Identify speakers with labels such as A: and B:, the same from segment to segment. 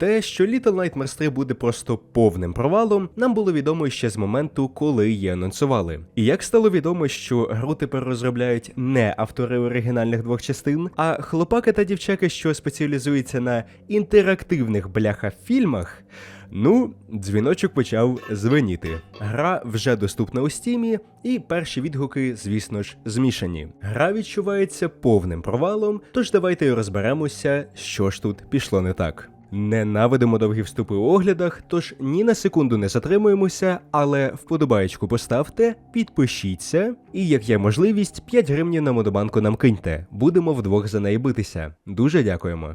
A: Те, що Little Nightmares 3 буде просто повним провалом, нам було відомо ще з моменту, коли її анонсували. І як стало відомо, що гру тепер розробляють не автори оригінальних двох частин, а хлопаки та дівчаки, що спеціалізуються на інтерактивних бляха-фільмах. Ну, дзвіночок почав звеніти. Гра вже доступна у стімі, і перші відгуки, звісно ж, змішані. Гра відчувається повним провалом, тож давайте розберемося, що ж тут пішло не так. Ненавидимо довгі вступи у оглядах, тож ні на секунду не затримуємося, але вподобаєчку поставте, підпишіться, і як є можливість, 5 гривень на модобанку нам киньте. Будемо вдвох за неї битися. Дуже дякуємо.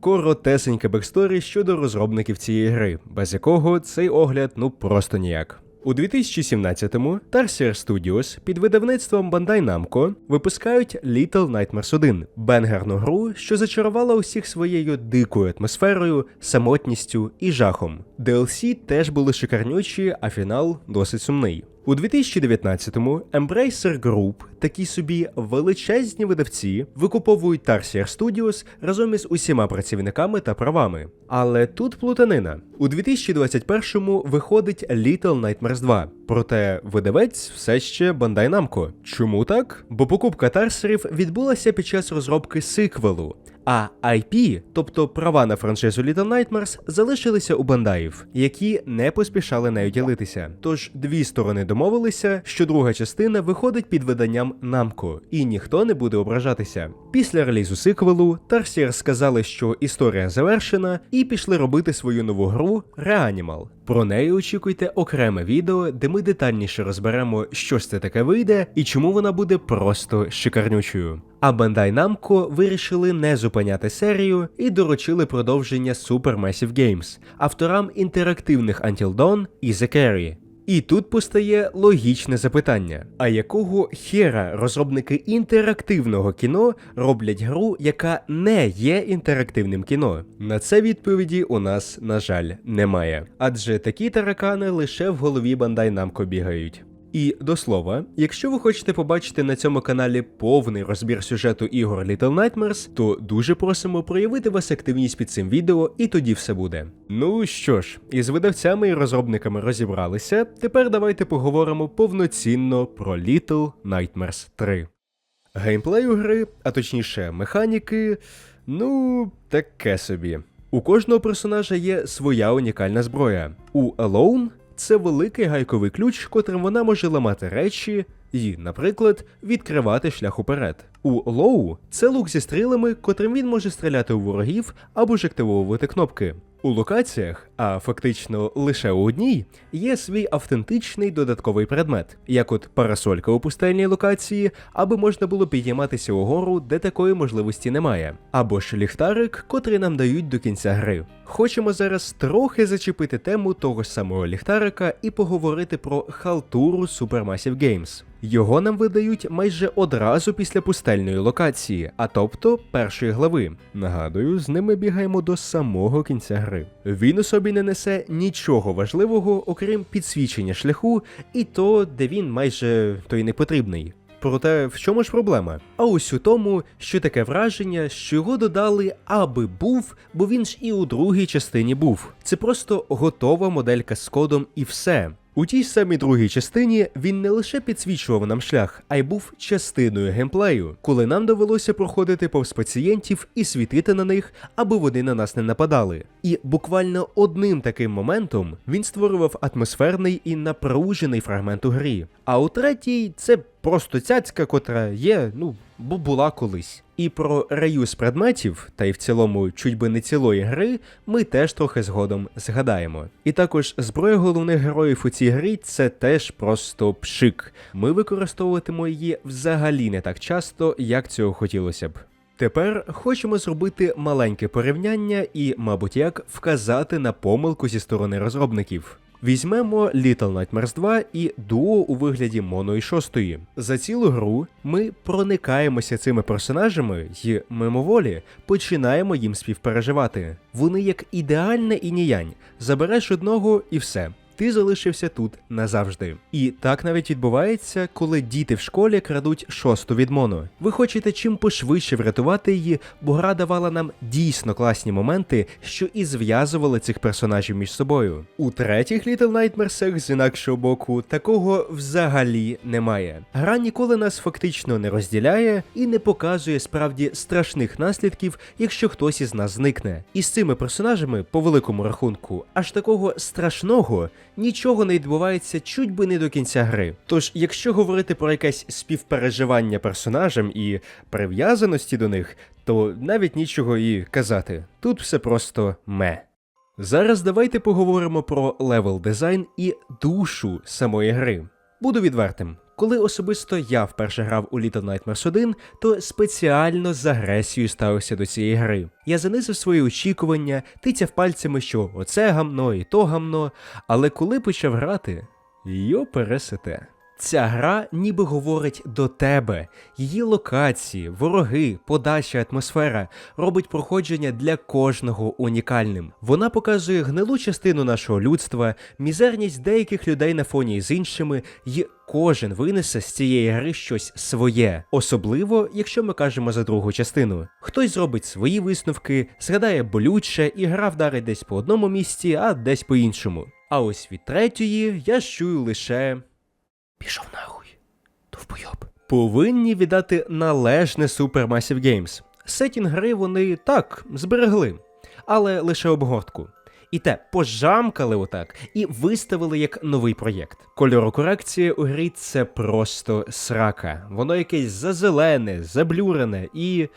A: Коротесеньке бексторі щодо розробників цієї гри, без якого цей огляд ну просто ніяк. У 2017-му Tarsier Studios під видавництвом Bandai Namco випускають Little Nightmares 1 – бенгерну гру, що зачарувала усіх своєю дикою атмосферою, самотністю і жахом. DLC теж були шикарнючі, а фінал досить сумний. У 2019-му Embracer Group, такі собі величезні видавці, викуповують Tarsier Studios разом із усіма працівниками та правами. Але тут плутанина. У 2021-му виходить Little Nightmares 2, проте видавець все ще Bandai Namco. Чому так? Бо покупка Тарсерів відбулася під час розробки сиквелу. А IP, тобто права на франшизу Little Nightmares, залишилися у бандаїв, які не поспішали нею ділитися. Тож дві сторони домовилися, що друга частина виходить під виданням Namco, і ніхто не буде ображатися. Після релізу сиквелу Tarsier сказали, що історія завершена, і пішли робити свою нову гру Reanimal. Про неї очікуйте окреме відео, де ми детальніше розберемо, що це таке вийде і чому вона буде просто шикарнючою. А Bandai Namco вирішили не зупиняти серію і доручили продовження Supermassive Games авторам інтерактивних Until Dawn і The Carry. І тут постає логічне запитання: а якого хера розробники інтерактивного кіно роблять гру, яка не є інтерактивним кіно? На це відповіді у нас, на жаль, немає. Адже такі таракани лише в голові Bandai Namco бігають. І до слова, якщо ви хочете побачити на цьому каналі повний розбір сюжету ігор Little Nightmares, то дуже просимо проявити вас активність під цим відео, і тоді все буде. Ну що ж, із видавцями і розробниками розібралися. Тепер давайте поговоримо повноцінно про Little Nightmares 3. Геймплею гри, а точніше механіки, ну, таке собі. У кожного персонажа є своя унікальна зброя. У Alone це великий гайковий ключ, котрим вона може ламати речі і, наприклад, відкривати шлях уперед. У Лоу це лук зі стрілами, котрим він може стріляти у ворогів або ж активовувати кнопки. У локаціях, а фактично лише у одній, є свій автентичний додатковий предмет, як от парасолька у пустельній локації, аби можна було підійматися угору, де такої можливості немає, або ж ліхтарик, котрий нам дають до кінця гри. Хочемо зараз трохи зачепити тему того самого ліхтарика і поговорити про халтуру Supermassive Games. Його нам видають майже одразу після пустельної локації, а тобто першої глави. Нагадую, з ними бігаємо до самого кінця гри. Він у собі не несе нічого важливого, окрім підсвічення шляху, і то, де він майже той не потрібний. Проте в чому ж проблема? А ось у тому, що таке враження, що його додали, аби був, бо він ж і у другій частині був. Це просто готова моделька з кодом і все. У тій самій другій частині він не лише підсвічував нам шлях, а й був частиною геймплею, коли нам довелося проходити повз пацієнтів і світити на них, аби вони на нас не нападали. І буквально одним таким моментом він створював атмосферний і напружений фрагмент у грі. А у третій це просто цяцька, котра є, ну, бо була колись. І про реюз предметів, та й в цілому чуть би не цілої гри, ми теж трохи згодом згадаємо. І також зброя головних героїв у цій грі це теж просто пшик. Ми використовуватимо її взагалі не так часто, як цього хотілося б. Тепер хочемо зробити маленьке порівняння і, мабуть, як вказати на помилку зі сторони розробників. Візьмемо Little Nightmares 2 і дуо у вигляді Моно і шостої. За цілу гру ми проникаємося цими персонажами і мимоволі починаємо їм співпереживати. Вони як ідеальне інь-янь. Забереш одного і все. Ти залишився тут назавжди. І так навіть відбувається, коли діти в школі крадуть шосту від Моно. Ви хочете чим пошвидше врятувати її, бо гра давала нам дійсно класні моменти, що і зв'язували цих персонажів між собою. У третіх Little Nightmares з інакшого боку такого взагалі немає. Гра ніколи нас фактично не розділяє і не показує справді страшних наслідків, якщо хтось із нас зникне. І з цими персонажами, по великому рахунку, аж такого страшного нічого не відбувається чуть би не до кінця гри. Тож, якщо говорити про якесь співпереживання персонажам і прив'язаності до них, то навіть нічого і казати. Тут все просто ме. Зараз давайте поговоримо про левел дизайн і душу самої гри. Буду відвертим. Коли особисто я вперше грав у Little Nightmares 1, то спеціально з агресією ставився до цієї гри. Я занизив свої очікування, тицяв пальцями, що оце гамно і то гамно, але коли почав грати, йо пересете. Ця гра ніби говорить до тебе. Її локації, вороги, подача, атмосфера робить проходження для кожного унікальним. Вона показує гнилу частину нашого людства, мізерність деяких людей на фоні з іншими, і кожен винесе з цієї гри щось своє, особливо якщо ми кажемо за другу частину. Хтось зробить свої висновки, згадає болюче, і гра вдарить десь по одному місці, а десь по іншому. А ось від третьої я чую лише. Пішов нахуй. Довбойоб. Повинні віддати належне Supermassive Games. Сетінг гри вони так зберегли, але лише обгортку. І те пожамкали отак і виставили як новий проєкт. Кольорокорекція у грі це просто срака. Воно якесь зазелене, заблюрене і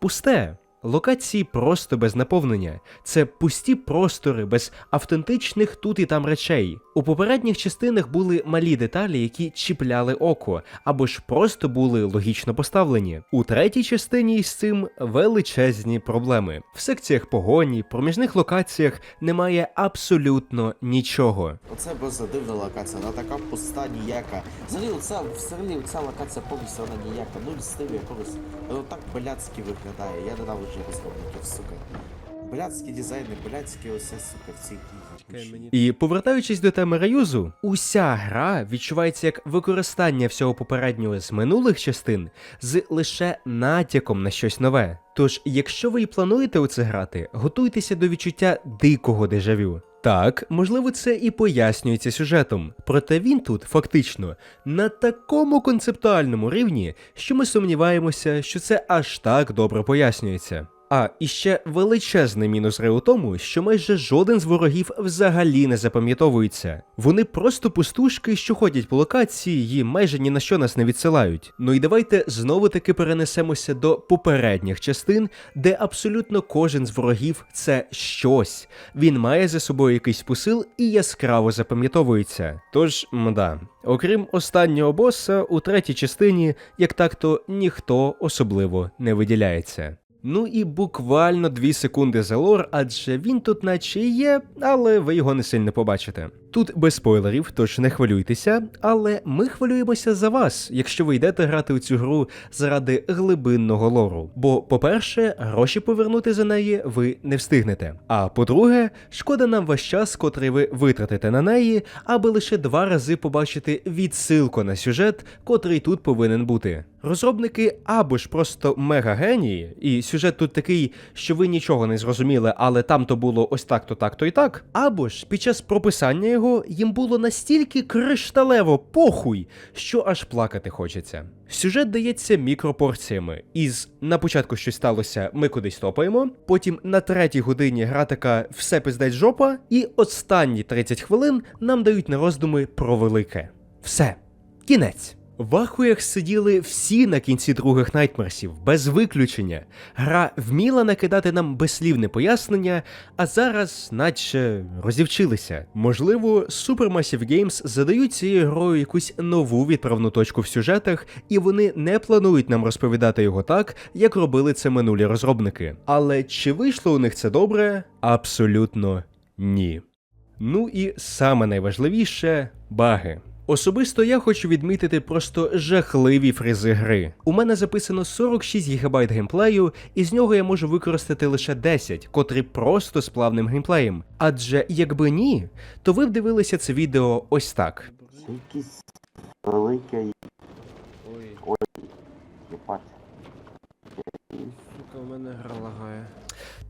A: пусте. Локації просто без наповнення. Це пусті простори без автентичних тут і там речей. У попередніх частинах були малі деталі, які чіпляли око, або ж просто були логічно поставлені. У третій частині з цим величезні проблеми. В секціях погоні, проміжних локаціях немає абсолютно нічого.
B: Оце просто дивна локація, вона така пуста, ніяка. Взагалі, оця, взагалі ця локація повністю вона ніяка. Нуль стилю якогось. Воно так блядськи виглядає. Я ненавиджу розробників, сука. Блядські дизайни, блядські оце, сука, в цій.
A: І повертаючись до теми раюзу, уся гра відчувається як використання всього попереднього з минулих частин з лише натяком на щось нове. Тож, якщо ви і плануєте у це грати, готуйтеся до відчуття дикого дежавю. Так, можливо, це і пояснюється сюжетом, проте він тут фактично на такому концептуальному рівні, що ми сумніваємося, що це аж так добре пояснюється. А і ще величезний мінус гри у тому, що майже жоден з ворогів взагалі не запам'ятовується. Вони просто пустушки, що ходять по локації і майже ні на що нас не відсилають. Ну і давайте знову таки перенесемося до попередніх частин, де абсолютно кожен з ворогів це щось. Він має за собою якийсь посил і яскраво запам'ятовується. Тож, мда. Окрім останнього боса, у третій частині, як так то ніхто особливо не виділяється. Ну і буквально дві секунди за лор, адже він тут наче є, але ви його не сильно побачите. Тут без спойлерів, тож не хвилюйтеся, але ми хвилюємося за вас, якщо ви йдете грати у цю гру заради глибинного лору. Бо, по-перше, гроші повернути за неї ви не встигнете. А по-друге, шкода нам ваш час, котрий ви витратите на неї, аби лише два рази побачити відсилку на сюжет, котрий тут повинен бути. Розробники або ж просто мега генії, і сюжет тут такий, що ви нічого не зрозуміли, але там то було ось так, то так, то і так. Або ж під час прописання їм було настільки кришталево похуй, що аж плакати хочеться. Сюжет дається мікропорціями. Із на початку щось сталося, ми кудись топаємо. Потім на третій годині гра така все пиздець жопа, і останні 30 хвилин нам дають на роздуми про велике. Все, кінець. В ахуях сиділи всі на кінці других найтмерсів, без виключення. Гра вміла накидати нам безслівне пояснення, а зараз, наче, розівчилися. Можливо, Supermassive Games задають цією грою якусь нову відправну точку в сюжетах, і вони не планують нам розповідати його так, як робили це минулі розробники. Але чи вийшло у них це добре? Абсолютно ні. Ну і саме найважливіше баги. Особисто я хочу відмітити просто жахливі фризи гри. У мене записано 46 ГБ геймплею, і з нього я можу використати лише 10, котрі просто з плавним геймплеєм. Адже якби ні, то ви б дивилися це відео ось так.
B: Якісь велике
A: Ой,
B: їбать.
A: сука, у мене гра лагає.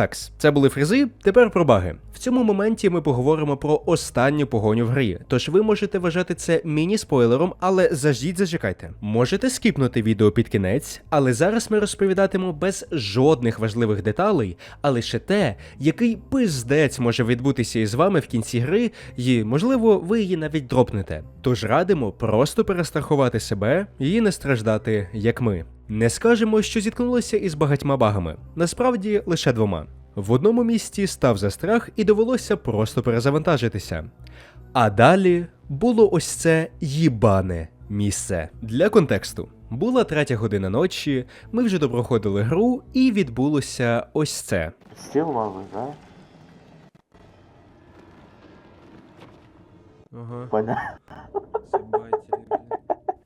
A: Такс, це були фризи. Тепер про баги. В цьому моменті ми поговоримо про останню погоню в грі. Тож ви можете вважати це міні-спойлером, але заждіть, зачекайте. Можете скіпнути відео під кінець, але зараз ми розповідатимемо без жодних важливих деталей, а лише те, який пиздець може відбутися із вами в кінці гри, і, можливо, ви її навіть дропнете. Тож радимо просто перестрахувати себе і не страждати, як ми. Не скажемо, що зіткнулися із багатьма багами, насправді лише двома. В одному місці став застрах і довелося просто перезавантажитися. А далі було ось це їбане місце. Для контексту. Була третя година ночі, ми вже допроходили гру, і відбулося ось це.
B: Стіл вам визнає?
A: Ага.
B: Поня.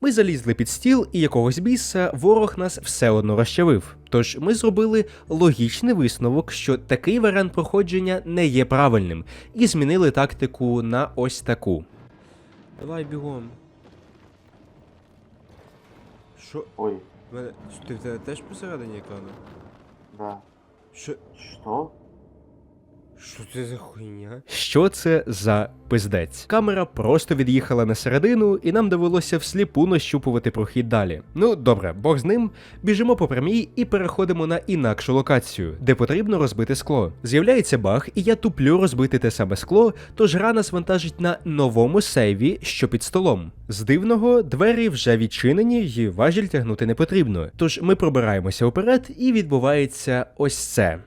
A: Ми залізли під стіл, і якогось біса ворог нас все одно розчавив. Тож ми зробили логічний висновок, що такий варіант проходження не є правильним, і змінили тактику на ось таку.
C: Давай бігом. Що?
B: Ой,
C: Мене... Ти в тебе теж посередині екрану?
B: да.
C: Що?
B: Що?
C: Що це за хуйня?
A: Що це за пиздець? Камера просто від'їхала на середину, і нам довелося всліпу нащупувати прохід далі. Ну добре, бог з ним. Біжимо по прямій і переходимо на інакшу локацію, де потрібно розбити скло. З'являється баг, і я туплю розбити те саме скло, тож гра нас на новому сейві, що під столом. З дивного двері вже відчинені, і важіль тягнути не потрібно. Тож ми пробираємося вперед, і відбувається ось це.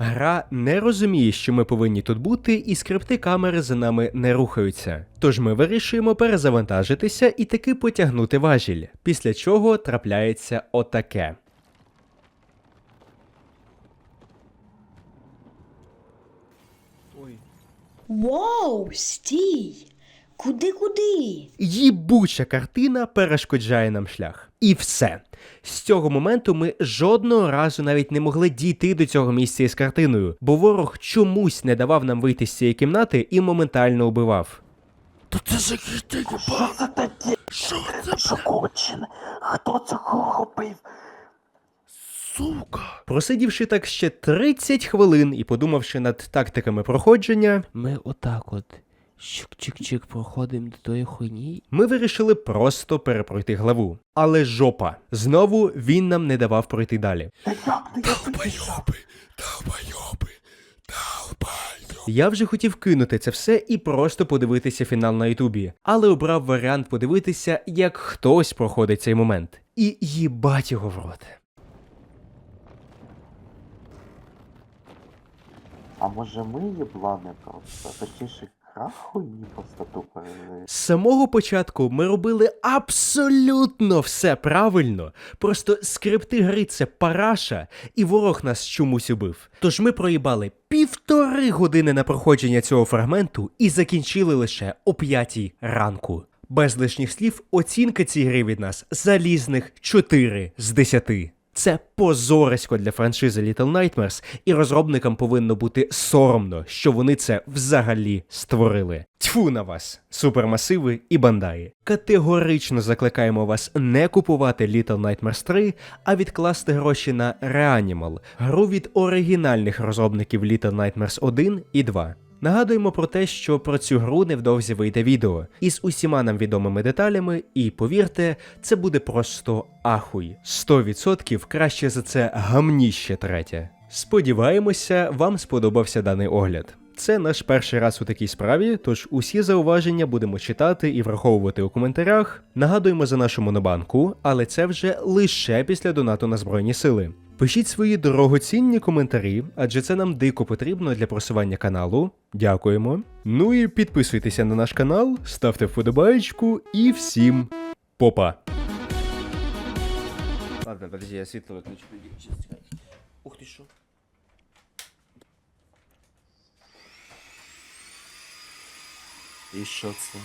A: Гра не розуміє, що ми повинні тут бути, і скрипти камери за нами не рухаються. Тож ми вирішуємо перезавантажитися і таки потягнути важіль, після чого трапляється отаке.
C: Ой.
D: Вау, стій! Куди куди?
A: Їбуча картина перешкоджає нам шлях. І все. З цього моменту ми жодного разу навіть не могли дійти до цього місця із картиною, бо ворог чомусь не давав нам вийти з цієї кімнати і моментально убивав.
B: Що це таке? Що це? Шокочин. Хто це робив?
A: Просидівши так ще 30 хвилин і подумавши над тактиками проходження,
C: Ми отак от. Чик-чик-чик проходимо до тої хуйні.
A: ми вирішили просто перепройти главу. Але жопа. Знову він нам не давав пройти далі.
B: Та як ти
A: Я вже хотів кинути це все і просто подивитися фінал на Ютубі, але обрав варіант подивитися, як хтось проходить цей момент. І їбать його в рот.
B: А може ми їблани просто? Точніше, гра хуйні просто.
A: З самого початку ми робили абсолютно все правильно. Просто скрипти гри це параша, і ворог нас чомусь убив. Тож ми проїбали півтори години на проходження цього фрагменту і закінчили лише о п'ятій ранку. Без лишніх слів, оцінка цій гри від нас залізних 4 з 10. Це позорисько для франшизи Little Nightmares, і розробникам повинно бути соромно, що вони це взагалі створили. Тьфу на вас, супермасиви і бандаї. Категорично закликаємо вас не купувати Little Nightmares 3, а відкласти гроші на Reanimal, гру від оригінальних розробників Little Nightmares 1 і 2. Нагадуємо про те, що про цю гру невдовзі вийде відео із усіма нам відомими деталями, і повірте, це буде просто ахуй. 100% краще за це гамніще третє. Сподіваємося, вам сподобався даний огляд. Це наш перший раз у такій справі, тож усі зауваження будемо читати і враховувати у коментарях. Нагадуємо за нашу монобанку, але це вже лише після донату на Збройні Сили. Пишіть свої дорогоцінні коментарі, адже це нам дико потрібно для просування каналу. Дякуємо. Ну і підписуйтеся на наш канал, ставте вподобаєчку і всім попа!
C: Ладно, подожди, я світло виключу. Ух ти що.
B: І що це?